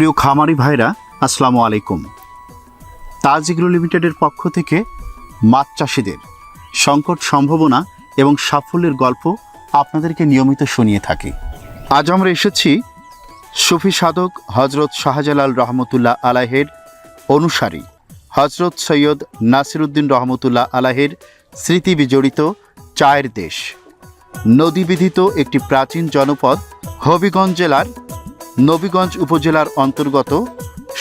প্রিয় খামারি ভাইরা, আসসালামু আলাইকুম। তাজ এগ্রো লিমিটেডের পক্ষ থেকে মাছ চাষিদের সংকট সম্ভাবনা এবং সাফল্যের গল্প আপনাদেরকে নিয়মিত শুনিয়ে থাকি। আজ আমরা এসেছি সুফি সাধক হজরত শাহজালাল রহমতুল্লাহ আলাহের অনুসারী হজরত সৈয়দ নাসিরুদ্দিন রহমতুল্লাহ আলাহের স্মৃতি বিজড়িত চায়ের দেশ। নদীবিধিত একটি প্রাচীন জনপদ হবিগঞ্জ জেলার নবীগঞ্জ উপজেলার অন্তর্গত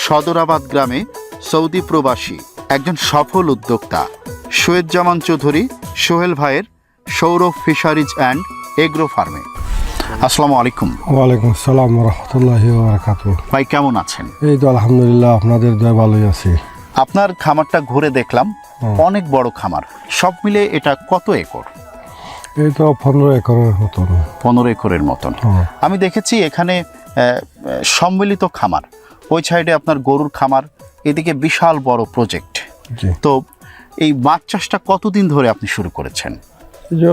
সদরাবাদ গ্রামে সৌদি প্রবাসী একজন সফল উদ্যোক্তা। সৈয়দ জামান চৌধুরী সোহেল ভাইয়ের সৌরভ ফিশারিজ অ্যান্ড এগ্রো ফার্মে। আসসালামু আলাইকুম। ওয়ালাইকুম আসসালাম রহমতুল্লাহ ভাই কেমন আছেন? এই তো আলহামদুলিল্লাহ আপনাদের দয় ভালোই আছি। আপনার খামারটা ঘুরে দেখলাম অনেক বড় খামার। সব মিলে এটা কত একর? তো পনেরো একরের মতন। পনেরো একরের মতন। আমি দেখেছি এখানে সম্মিলিত খামার। ওই সাইডে আপনার গরুর খামার এদিকে বিশাল বড় প্রজেক্ট। তো এই মাছ চাষটা কতদিন ধরে আপনি শুরু করেছেন? যে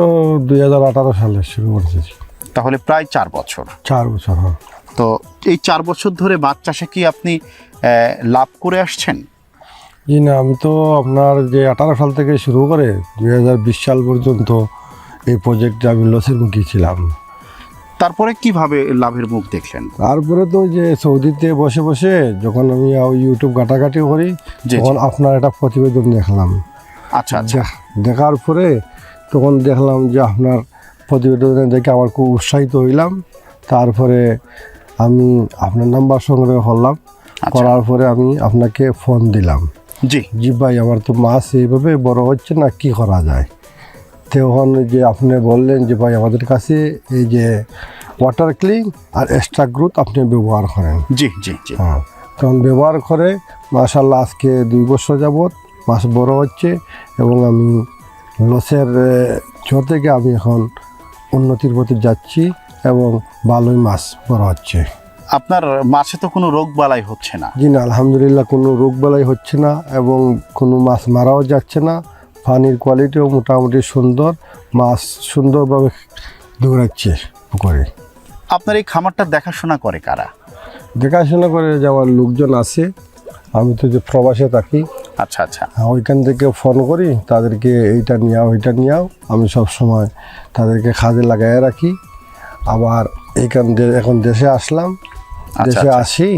দুই হাজার আঠারো সালে শুরু করেছি। তাহলে প্রায় চার বছর। চার বছর হ্যাঁ। তো এই চার বছর ধরে মাছ চাষে কি আপনি লাভ করে আসছেন? জি না আমি তো আপনার যে আঠারো সাল থেকে শুরু করে দুই হাজার বিশ সাল পর্যন্ত এই প্রজেক্টে আমি লসের মুখী ছিলাম। তারপরে কীভাবে লাভের মুখ দেখলেন? তারপরে তো যে সৌদিতে বসে বসে যখন আমি ইউটিউব ঘাটাঘাটি করি জি। তখন আপনার একটা প্রতিবেদন দেখলাম। আচ্ছা আচ্ছা। দেখার পরে তখন দেখলাম যে আপনার প্রতিবেদন দেখে আমার খুব উৎসাহিত হইলাম। তারপরে আমি আপনার নাম্বার সংগ্রহ করলাম। আচ্ছা। করার পরে আমি আপনাকে ফোন দিলাম। জি। জি ভাই আমার তো মাছ এইভাবে বড় হচ্ছে না কি করা যায়? তখন যে আপনি বললেন যে ভাই আমাদের কাছে এই যে ওয়াটার ক্লিন আর এক্সট্রা গ্রোথ আপনি ব্যবহার করেন। জি জি জি। হ্যাঁ তখন ব্যবহার করে মাশাল্লাহ আজকে দুই বছর যাবৎ মাছ বড় হচ্ছে এবং আমি লসের চর থেকে আমি এখন উন্নতির পথে যাচ্ছি এবং ভালোই মাছ বড় হচ্ছে। আপনার মাছে তো কোনো রোগ বালাই হচ্ছে না। জি না আলহামদুলিল্লাহ কোনো রোগ বালাই হচ্ছে না এবং কোনো মাছ মারাও যাচ্ছে না। পানির কোয়ালিটিও মোটামুটি সুন্দর মাছ সুন্দরভাবে দৌড়াচ্ছে পুকুরে। আপনার এই খামারটা দেখাশোনা করে কারা? দেখাশোনা করে যাওয়ার লোকজন আছে আমি তো যে প্রবাসে থাকি। আচ্ছা আচ্ছা। হ্যাঁ, ওইখান থেকে ফোন করি তাদেরকে এইটা নিয়াও ওইটা নিয়াও। আমি সব সময় তাদেরকে কাজে লাগাই রাখি। আবার এইখান এখন দেশে আসলাম আচ্ছা, দেশে আচ্ছা। আসি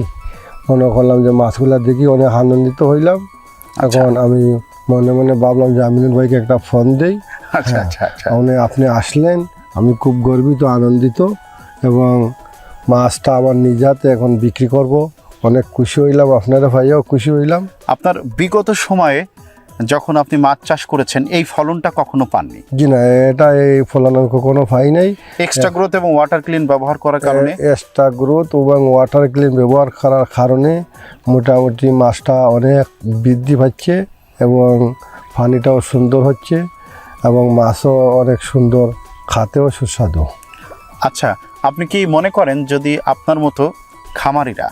মনে করলাম যে মাছগুলা দেখি অনেক আনন্দিত হইলাম। এখন আমি মনে মনে ভাবলাম যে আমিনুল ভাইকে একটা ফোন দেই। আচ্ছা আচ্ছা আচ্ছা। উনি আপনি আসলেন আমি খুব গর্বিত আনন্দিত এবং মাছটা আমার নিজ হাতে এখন বিক্রি করব। অনেক খুশি হইলাম আপনারা ভাইয়াও খুশি হইলাম। আপনার বিগত সময়ে যখন আপনি মাছ চাষ করেছেন এই ফলনটা কখনো পাননি? জি না এটা এই ফলন কখনো পাই নাই। এক্সট্রা গ্রোথ এবং ওয়াটার ক্লিন ব্যবহার করার কারণে? এক্সট্রা গ্রোথ এবং ওয়াটার ক্লিন ব্যবহার করার কারণে মোটামুটি মাছটা অনেক বৃদ্ধি পাচ্ছে এবং পানিটাও সুন্দর হচ্ছে এবং মাছও অনেক সুন্দর খাতেও সুস্বাদু। আচ্ছা আপনি কি মনে করেন যদি আপনার মতো খামারিরা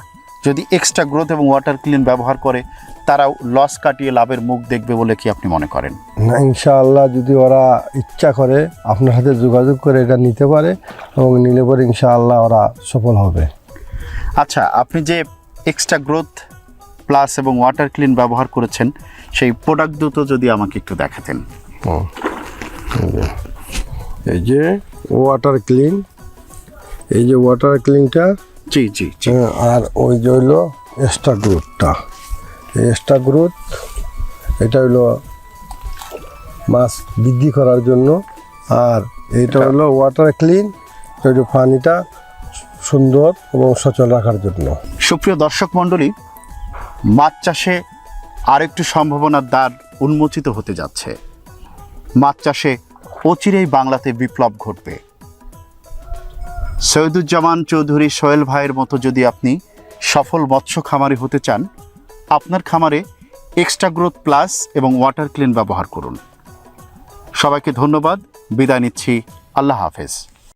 যদি এক্সট্রা গ্রোথ এবং ওয়াটার ক্লিন ব্যবহার করে তারাও লস কাটিয়ে লাভের মুখ দেখবে বলে কি আপনি মনে করেন? না ইনশাআল্লাহ যদি ওরা ইচ্ছা করে আপনার সাথে যোগাযোগ করে এটা নিতে পারে এবং নিলে পরে ইনশাআল্লাহ ওরা সফল হবে। আচ্ছা আপনি যে এক্সট্রা গ্রোথ প্লাস এবং ওয়াটার ক্লিন ব্যবহার করেছেন সেই প্রোডাক্ট দুটো যদি আমাকে একটু দেখাতেন। এই যে ওয়াটার ক্লিন এই যে ওয়াটার ক্লিনটা জি জি হ্যাঁ, আর ওই যে হইল এক্সট্রা গ্রোথটা। এক্সট্রা গ্রোথ এটা হইল মাছ বৃদ্ধি করার জন্য। আর এটা- হলো ওয়াটার ক্লিন পানিটা সুন্দর এবং সচল রাখার জন্য। সুপ্রিয় দর্শক মণ্ডলী মাছ চাষে আরেকটু সম্ভাবনার দ্বার উন্মোচিত হতে যাচ্ছে। মাছ চাষে অচিরেই বাংলাতে বিপ্লব ঘটবে। সৈয়দুজ্জামান চৌধুরী সোহেল ভাইয়ের মতো যদি আপনি সফল মৎস্য খামারি হতে চান, আপনার খামারে এক্সট্রা গ্রোথ প্লাস এবং ওয়াটার ক্লিন ব্যবহার করুন। সবাইকে ধন্যবাদ, বিদায় নিচ্ছি, আল্লাহ হাফেজ।